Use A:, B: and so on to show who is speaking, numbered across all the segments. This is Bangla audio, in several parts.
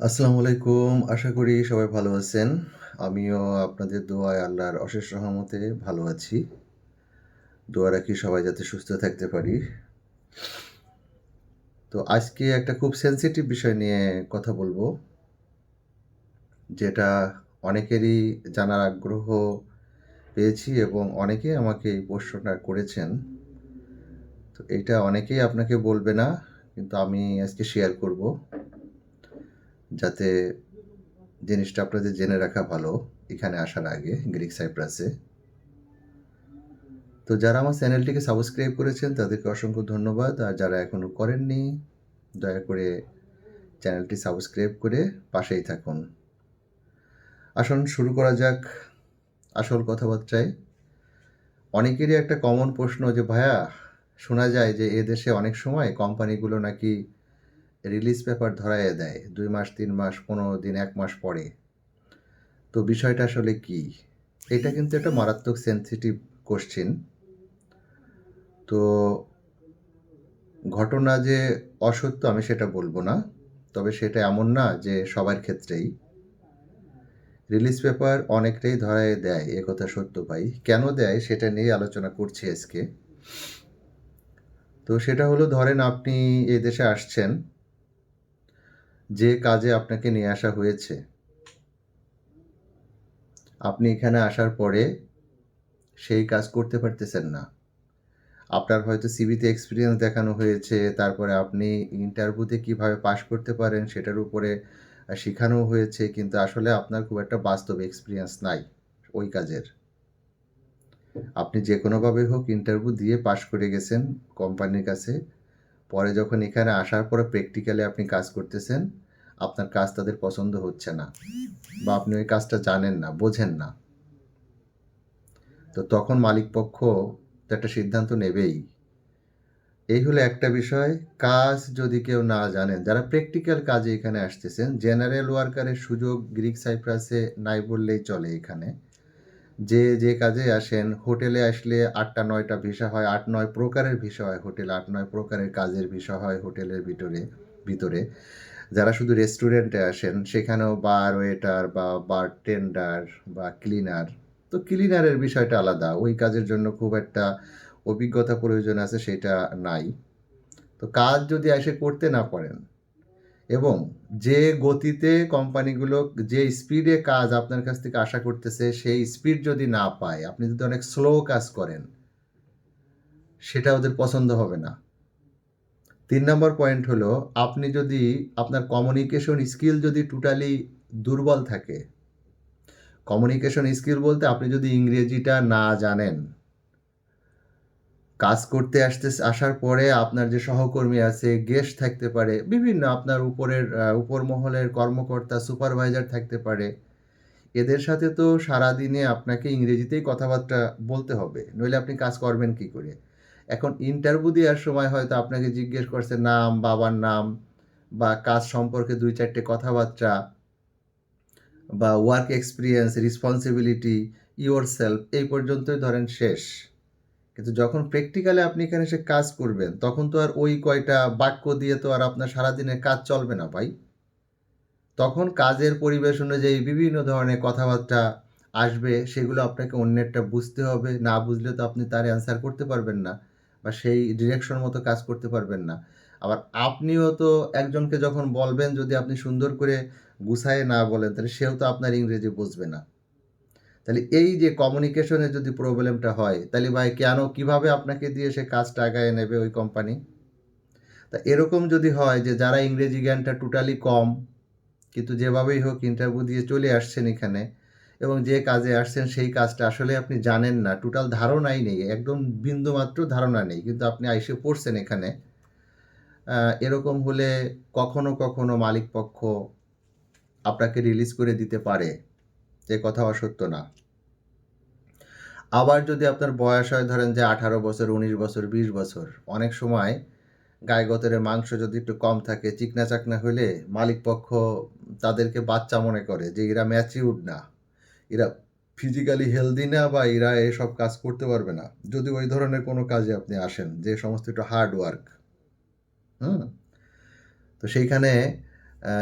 A: আসসালামু আলাইকুম। আশা করি সবাই ভালো আছেন। আমিও আপনাদের দোয়ায় আল্লাহর অশেষ রহমতে ভালো আছি। দোয়া রাখি সবাই যাতে সুস্থ থাকতে পারি। তো আজকে একটা খুব সেনসিটিভ বিষয় নিয়ে কথা বলব, যেটা অনেকেরই জানার আগ্রহ পেয়েছি এবং অনেকেই আমাকে এই প্রশ্নটা করেছেন। তো এটা অনেকেই আপনাকে বলবে না। কিন্তু আমি আজকে শেয়ার করব। যাতে জিনিসটা আপনাদের জেনে রাখা ভালো, এখানে আসার আগে গ্রিক সাইপ্রাসে। তো যারা আমার চ্যানেলটিকে সাবস্ক্রাইব করেছেন, তাদেরকে অসংখ্য ধন্যবাদ। আর যারা এখনও করেননি, দয়া করে চ্যানেলটি সাবস্ক্রাইব করে পাশেই থাকুন। আসুন, শুরু করা যাক আসল কথাবার্তায়। অনেকেরই একটা কমন প্রশ্ন যে, ভাইয়া, শোনা যায় যে এদেশে অনেক সময় কোম্পানিগুলো নাকি রিলিজ পেপার ধরাইয়া দেয় দুই মাস, তিন মাস, ১৫ দিন, এক মাস পরে। তো বিষয়টা আসলে কি? এটা কিন্তু একটা মারাত্মক সেন্সিটিভ কোয়েশ্চেন। তো ঘটনা যে অসত্য আমি সেটা বলব না। তবে সেটা এমন না যে সবার ক্ষেত্রেই। রিলিজ পেপার অনেকটাই ধরাইয়া দেয় এ কথা সত্য ভাই। কেন দেয় সেটা নিয়ে আলোচনা করছি আজকে। তো সেটা হলো ধরেন আপনি এই দেশে আসছেন। যে কাজে আপনাকে নিয়ে আসা হয়েছে। আপনি এখানে আসার পরে সেই কাজ করতে পারতেছেন না। আপনার হয়তো সিভিতে এক্সপিরিয়েন্স দেখানো হয়েছে। তারপরে আপনি ইন্টারভিউতে কীভাবে পাস করতে পারেন সেটার উপরে শিখানো হয়েছে। কিন্তু আসলে আপনার খুব একটা বাস্তব এক্সপিরিয়েন্স নাই ওই কাজের। আপনি যেকোনোভাবেই হোক ইন্টারভিউ দিয়ে পাস করে গেছেন কোম্পানির কাছে। পরে যখন এখানে আসার পরে প্র্যাকটিক্যালি আপনি কাজ করতেছেন, আপনার কাজ তাদের পছন্দ হচ্ছে না। বা আপনি ওই কাজটা জানেন না, বোঝেন না। তো তখন মালিকপক্ষ একটা সিদ্ধান্ত নেবেই। এই হলো একটা বিষয়। কাজ যদি কেউ না জানেন, যারা প্র্যাকটিক্যাল কাজে এখানে আসতেছেন, জেনারেল ওয়ার্কারের সুযোগ গ্রিক সাইপ্রাসে নাই বললেই চলে এখানে। যে, যে কাজে আসেন, হোটেলে আসলে আটটা নয়টা ভিসা হয়, ৮-৯ প্রকারের ভিসা হয় হোটেলে, ৮-৯ প্রকারের কাজের ভিসা হয় হোটেলের ভিতরে ভিতরে। যারা শুধু রেস্টুরেন্টে আসেন, সেখানেও বার ওয়েটার বা বার টেন্ডার বা ক্লিনার। তো ক্লিনারের বিষয়টা আলাদা। ওই কাজের জন্য খুব একটা অভিজ্ঞতা প্রয়োজন আছে সেটা নাই। তো কাজ যদি এসে করতে না পারেন এবং যে গতিতে কোম্পানিগুলো যে স্পিডে কাজ আপনার কাছ থেকে আশা করতেছে সেই স্পিড যদি না পায়, আপনি যদি অনেক স্লো কাজ করেন সেটা ওদের পছন্দ হবে না। তিন নম্বর পয়েন্ট হলো আপনি যদি আপনার কমিউনিকেশন স্কিল যদি টোটালি দুর্বল থাকে। কমিউনিকেশন স্কিল বলতে আপনি যদি ইংরেজিটা না জানেন কাজ করতে আসতে আসার পরে আপনার যে সহকর্মী আছে, গেস্ট থাকতে পারে, বিভিন্ন আপনার উপরের উপর মহলের কর্মকর্তা, সুপারভাইজার থাকতে পারে। এদের সাথে তো সারাদিনে আপনাকে ইংরেজিতেই কথাবার্তা বলতে হবে। নইলে আপনি কাজ করবেন কি করে? এখন ইন্টারভিউ দেওয়ার সময় হয়তো আপনাকে জিজ্ঞেস করছে নাম, বাবার নাম বা কাজ সম্পর্কে দুই চারটে কথাবার্তা বা ওয়ার্ক এক্সপেরিয়েন্স, রেসপনসিবিলিটি, ইয়োরসেলফ এই পর্যন্তই ধরেন শেষ। কিন্তু যখন প্র্যাকটিক্যালে আপনি এখানে এসে কাজ করবেন, তখন তো আর ওই কয়টা বাক্য দিয়ে তো আর আপনার সারাদিনের কাজ চলবে না ভাই। তখন কাজের পরিবেশ অনুযায়ী বিভিন্ন ধরনের কথাবার্তা আসবে, সেগুলো আপনাকে অন্যেরটা বুঝতে হবে। না বুঝলে তো আপনি তার অ্যান্সার করতে পারবেন না বা সেই ডিরেকশন মতো কাজ করতে পারবেন না। আবার আপনিও তো একজনকে যখন বলবেন যদি আপনি সুন্দর করে গুছায়ে না বলেন, তাহলে সেও তো আপনার ইংরেজি বুঝবে না। তাহলে এই যে কমিউনিকেশনের যদি প্রবলেমটা হয়, তাহলে ভাই কেন কীভাবে আপনাকে দিয়ে সে কাজটা আগায়ে নেবে ওই কোম্পানি? তা এরকম যদি হয় যে যারা ইংরেজি জ্ঞানটা টোটালি কম, কিন্তু যেভাবেই হোক ইন্টারভিউ দিয়ে চলে আসছেন এখানে এবং যে কাজে আসছেন সেই কাজটা আসলে আপনি জানেন না, টোটাল ধারণাই নেই। একদম বিন্দুমাত্র ধারণা নেই। কিন্তু আপনি আইসে পড়ছেন এখানে। এরকম হলে কখনো, কখনো মালিকপক্ষ আপনাকে রিলিজ করে দিতে পারে। এ কথা অসত্য না। আবার যদি আপনার বয়স হয় ধরেন যে ১৮ বছর, ১৯ বছর, ২০ বছর, অনেক সময় গায়ে গতরে মাংস যদি একটু কম থাকে, চিকনা-চাকনা হইলে মালিকপক্ষ তাদেরকে বাচ্চা মনে করে যে এরা ম্যাচিউরড না। এরা ফিজিক্যালি হেলদি না বা এরা এসব কাজ করতে পারবে না। যদি ওই ধরনের কোনো কাজে আপনি আসেন যে সমস্ত একটু হার্ড ওয়ার্ক। হুম? তো সেইখানে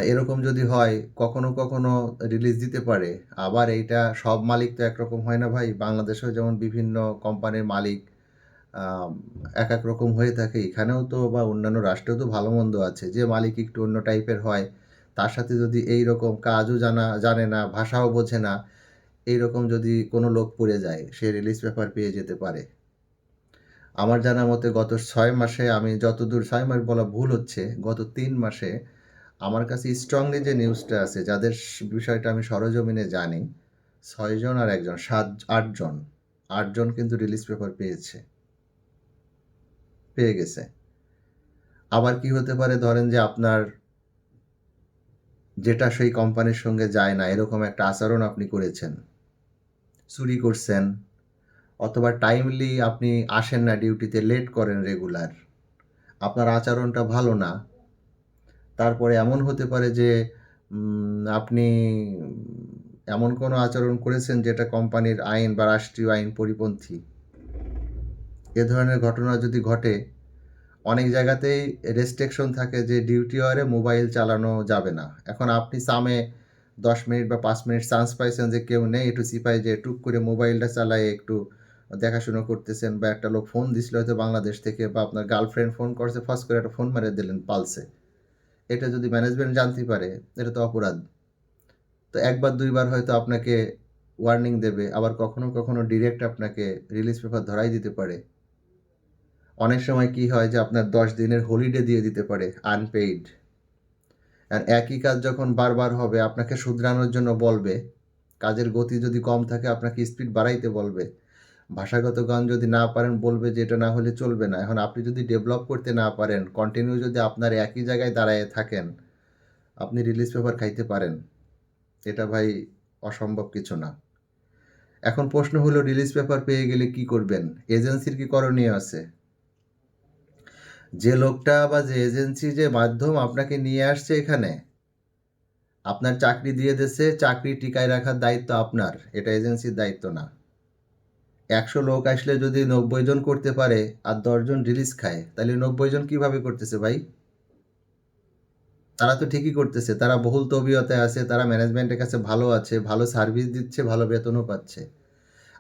A: এরকম যদি হয় কখনো, কখনো রিলিজ দিতে পারে। আবার এইটা সব মালিক তো একরকম হয় না ভাই। বাংলাদেশেও যেমন বিভিন্ন কোম্পানির মালিক এক এক রকম হয়ে থাকে। এখানেও তো বা অন্যান্য রাষ্ট্রেও তো ভালো-মন্দ আছে। যে মালিক একটু অন্য টাইপের হয়, তার সাথে যদি এই রকম কাজও জানা জানে না, ভাষাও বোঝে না, এইরকম যদি কোনো লোক পড়ে যায়, সে রিলিজ পেপার পেয়ে যেতে পারে। আমার জানা মতে গত ছয় মাসে আমি যতদূর ছয় মাস বলা ভুল হচ্ছে, গত তিন মাসে আমার কাছে স্ট্রংলি যে নিউজটা আছে, যাদের বিষয়টা আমি সরেজমিনে জানি, ৬ জন আর ১ জন, ৭ ৮ জন। ৮ জন কিন্তু রিলিজ পেপার পেয়েছে। পেয়ে গেছে। আবার কি হতে পারে ধরেন যে আপনার যেটা সেই কোম্পানির সঙ্গে যায় না, এরকম একটা আচরণ আপনি করেছেন। চুরি করছেন অথবা টাইমলি আপনি আসেন না ডিউটিতে, লেট করেন রেগুলার। আপনার আচরণটা ভালো না। তারপরে এমন হতে পারে যে আপনি এমন কোনো আচরণ করেছেন যেটা কোম্পানির আইন বা রাষ্ট্রীয় আইন পরিপন্থী। এ ধরনের ঘটনা যদি ঘটে, অনেক জায়গাতেই রেস্ট্রিকশন থাকে যে ডিউটি আওয়ারে মোবাইল চালানো যাবে না। এখন আপনি সামে ১০ মিনিট বা পাঁচ মিনিট চান্স পাইছেন যে কেউ নেই, একটু চিপায় যে টুক করে মোবাইলটা চালায়ে একটু দেখাশোনা করতেছেন বা একটা লোক ফোন দিছিল হয়তো বাংলাদেশ থেকে বা আপনার গার্লফ্রেন্ড ফোন করছে, ফস করে একটা ফোন মেরে দিলেন পালসে। এটা যদি ম্যানেজমেন্ট জানতে পারে, এটা তো অপরাধ। তো একবার দুইবার হয়তো আপনাকে ওয়ার্নিং দেবে। আবার কখনো, কখনো ডিরেক্ট আপনাকে রিলিজ পেপার ধরাই দিতে পারে। অনেক সময় কি হয় যে আপনার ১০ দিনের হলিডে দিয়ে দিতে পারে আনপেইড। আর একই কাজ যখন বারবার হবে আপনাকে শুধরানোর জন্য বলবে। কাজের গতি যদি কম থাকে আপনাকে স্পিড বাড়াইতে বলবে। ভাষাগত গান যদি না পারেন বলবে যে এটা না হলে চলবে না। এখন আপনি যদি ডেভেলপ করতে না পারেন, কন্টিনিউ যদি আপনার একই জায়গায় দাঁড়ায় থাকেন, আপনি রিলিজ পেপার খাইতে পারেন। এটা ভাই অসম্ভব কিছু না। এখন প্রশ্ন হলো রিলিজ পেপার পেয়ে গেলে কি করবেন? এজেন্সির কি করণীয় আছে? যে লোকটা বা যে এজেন্সি যে মাধ্যম আপনাকে নিয়ে আসছে এখানে, আপনার চাকরি দিয়ে দিছে, চাকরি টিকায় রাখার দায়িত্ব আপনার। এটা এজেন্সির দায়িত্ব না। ১০০ লোক আসলে যদি ৯০ জন করতে পারে আর দশজন রিলিজ খায়, তাহলে ৯০ জন কীভাবে করতেছে ভাই? তারা তো ঠিকই করতেছে। তারা বহুল তবিয়তে আছে, তারা ম্যানেজমেন্টের কাছে ভালো আছে, ভালো সার্ভিস দিচ্ছে, ভালো বেতনও পাচ্ছে।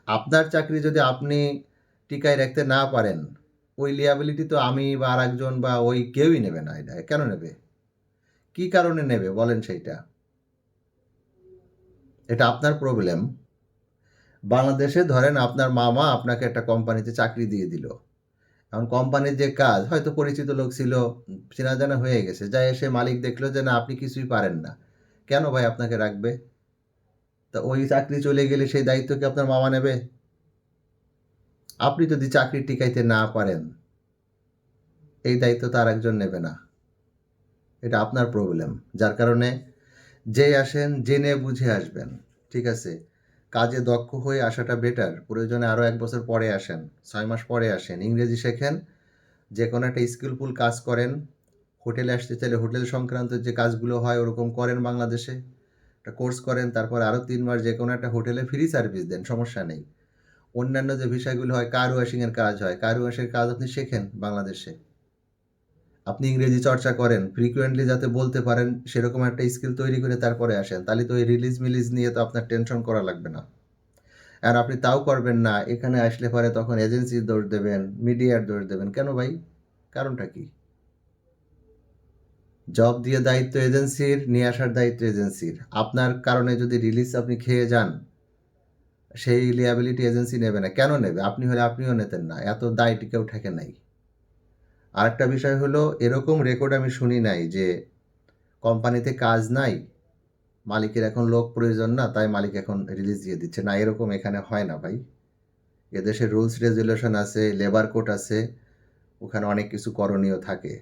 A: আপনার চাকরি যদি আপনি টিকায় রাখতে না পারেন, ওই লিয়াবিলিটি তো আমি বা আর একজন বা ওই কেউই নেবে না এটা। কেন নেবে? কি কারণে নেবে বলেন সেইটা? এটা আপনার প্রবলেম। বাংলাদেশে ধরেন আপনার মামা আপনাকে একটা কোম্পানিতে চাকরি দিয়ে দিল। এখন কোম্পানির যে কাজ হয়তো পরিচিত লোক ছিল, চেনা জানা হয়ে গেছে। যাই এসে মালিক দেখল যে না আপনি কিছুই পারেন না। কেন ভাই আপনাকে রাখবে? তা ওই চাকরি চলে গেলে সেই দায়িত্ব কি আপনার মামা নেবে? আপনি যদি চাকরি টিকাইতে না পারেন, এই দায়িত্ব তো আরেকজন নেবে না। এটা আপনার প্রবলেম। যার কারণে যে আসেন জেনে বুঝে আসবেন। ঠিক আছে? কাজে দক্ষ হয়ে আসাটা বেটার। প্রয়োজনে আরও এক বছর পরে আসেন, ছয় মাস পরে আসেন। ইংরেজি শেখেন, যে কোনো একটা স্কিলফুল কাজ করেন। হোটেলে আসতে চাইলে হোটেল সংক্রান্ত যে কাজগুলো হয় ওরকম করেন বাংলাদেশে। একটা কোর্স করেন, তারপর আরও তিন মাস যে কোনো একটা হোটেলে ফ্রি সার্ভিস দেন, সমস্যা নেই। অন্যান্য যে বিষয়গুলো হয় কার ওয়াশিংয়ের কাজ হয়, কার ওয়াশের কাজ আপনি শেখেন বাংলাদেশে। আপনি ইংরেজি চর্চা করেন, ফ্রিকুয়েন্টলি যাতে বলতে পারেন সেরকম একটা স্কিল তৈরি করে তারপরে আসেন। তাহলে তো এই রিলিজ-মিলিজ নিয়ে তো আপনার টেনশন করা লাগবে না। আর আপনি তাও করবেন না, এখানে আসলে পরে তখন এজেন্সির দোষ দেবেন, মিডিয়ার দোষ দেবেন। কেন ভাই? কারণটা কি? জব দিয়ে দায়িত্ব এজেন্সির, নিয়ে আসার দায়িত্ব এজেন্সির। আপনার কারণে যদি রিলিজ আপনি খেয়ে যান, সেই লিয়াবিলিটি এজেন্সি নেবে না। কেন নেবে? আপনি হলে আপনিও নিতেন না। এত দায় কেউ ঠেকে নাই। আরেকটা বিষয় হলো এরকম রেকর্ড আমি শুনি নাই যে কোম্পানিতে কাজ নাই, মালিকের এখন লোক প্রয়োজন না, তাই মালিক এখন রিলিজ দিয়ে দিচ্ছে। না এরকম এখানে হয় না ভাই। এদেশে রুলস রেগুলেশন আছে, লেবার কোড আছে, ওখানে অনেক কিছু করণীয় থাকে।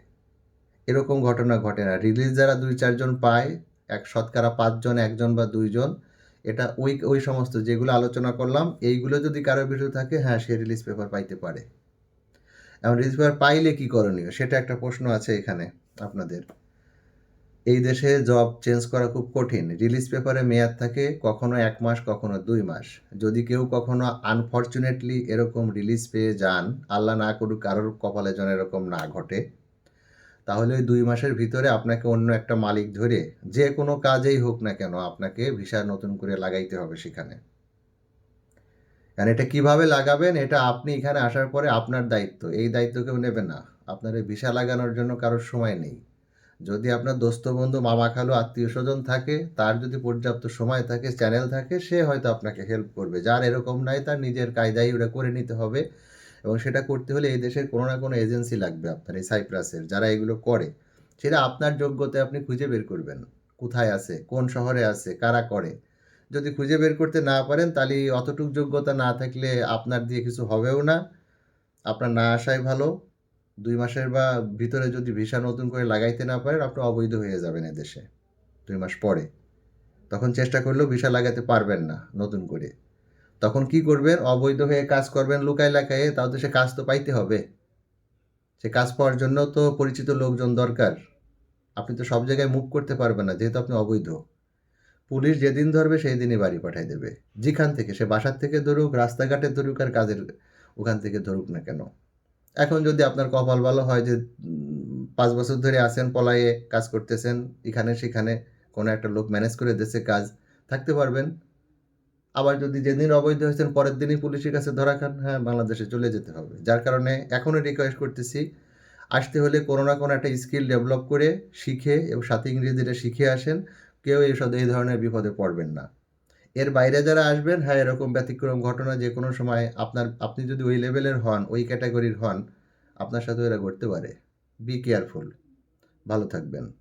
A: এরকম ঘটনা ঘটে না। রিলিজ যারা দুই চারজন পায়, এক শতকরা পাঁচজন একজন বা দুইজন এটা ওই ওই সমস্ত যেগুলো আলোচনা করলাম, এইগুলো যদি কারও ভিতরে থাকে, হ্যাঁ সে রিলিজ পেপার পাইতে পারে। এখন পেপার পাইলে কি করণীয়? সেটা একটা প্রশ্ন আছে এখানে আপনাদের। এই দেশে জব চেঞ্জ করা খুব কঠিন। রিলিজ পেপারে মেয়াদ থাকে কখনো এক মাস, কখনো দুই মাস। যদি কেউ কখনো আনফরচুনেটলি এরকম রিলিজ পেয়ে যান, আল্লাহ না করুক কারোর কপালে যেন এরকম না ঘটে। তাহলে ওই দুই মাসের ভিতরে আপনাকে অন্য একটা মালিক ধরে যে কোনো কাজেই হোক না কেন আপনাকে ভিসা নতুন করে লাগাইতে হবে সেখানে। আর এটা কীভাবে লাগাবেন এটা আপনি এখানে আসার পরে আপনার দায়িত্ব। এই দায়িত্ব কেউ নেবে না। আপনার এই ভিসা লাগানোর জন্য কারোর সময় নেই। যদি আপনার দোস্ত বন্ধু, মামা খালু, আত্মীয়স্বজন থাকে, তার যদি পর্যাপ্ত সময় থাকে, চ্যানেল থাকে সে হয়তো আপনাকে হেল্প করবে। যার এরকম নাই তার নিজের কায়দায় ওটা করে নিতে হবে এবং সেটা করতে হলে এই দেশের কোনো না কোনো এজেন্সি লাগবে আপনার এই সাইপ্রাসের যারা এগুলো করে। সেটা আপনার যোগ্যতায় আপনি খুঁজে বের করবেন। কোথায় আছে, কোন শহরে আছে, কারা করে। যদি খুঁজে বের করতে না পারেন, তাহলে অতটুক যোগ্যতা না থাকলে আপনার দিয়ে কিছু হবেও না। আপনার না আসাই ভালো। দুই মাসের বা ভিতরে যদি ভিসা নতুন করে লাগাইতে না পারেন, আপনি অবৈধ হয়ে যাবেন এদেশে দুই মাস পরে। তখন চেষ্টা করলেও ভিসা লাগাতে পারবেন না নতুন করে। তখন কি করবেন? অবৈধ হয়ে কাজ করবেন লুকায় লাকায়ে, তাও তো সে কাজ তো পাইতে হবে। সে কাজ পাওয়ার জন্য তো পরিচিত লোকজন দরকার। আপনি তো সব জায়গায় মুভ করতে পারবেন না, যেহেতু আপনি অবৈধ। পুলিশ যেদিন ধরবে সেই দিনই বাড়ি পাঠায় দেবে। যেখান থেকে সে বাসার থেকে ধরুক, রাস্তাঘাটে ধরুক আর কাজের ওখান থেকে ধরুক না কেন। এখন যদি আপনার কপাল ভালো হয় যে পাঁচ বছর ধরে আছেন পলায়ে কাজ করতেছেন, এখানে সেখানে কোনো একটা লোক ম্যানেজ করে দিচ্ছে কাজ, থাকতে পারবেন। আবার যদি যেদিন অবৈধ হয়েছেন পরের দিনই পুলিশের কাছে ধরা খান, হ্যাঁ, বাংলাদেশে চলে যেতে হবে। যার কারণে এখনও রিকোয়েস্ট করতেছি, আসতে হলে কোনো না কোনো একটা স্কিল ডেভেলপ করে শিখে এবং সাথে ইংরেজিটা শিখে আসেন। কেউ এসব এই ধরনের বিপদে পড়বেন না। এর বাইরে যারা আসবেন, হ্যাঁ, এরকম ব্যতিক্রম ঘটনা যে কোনো সময় আপনার আপনি যদি ওই লেভেলের হন, ওই ক্যাটাগরির হন, আপনার সাথে এরা ঘটতে পারে। Be careful. ভালো থাকবেন।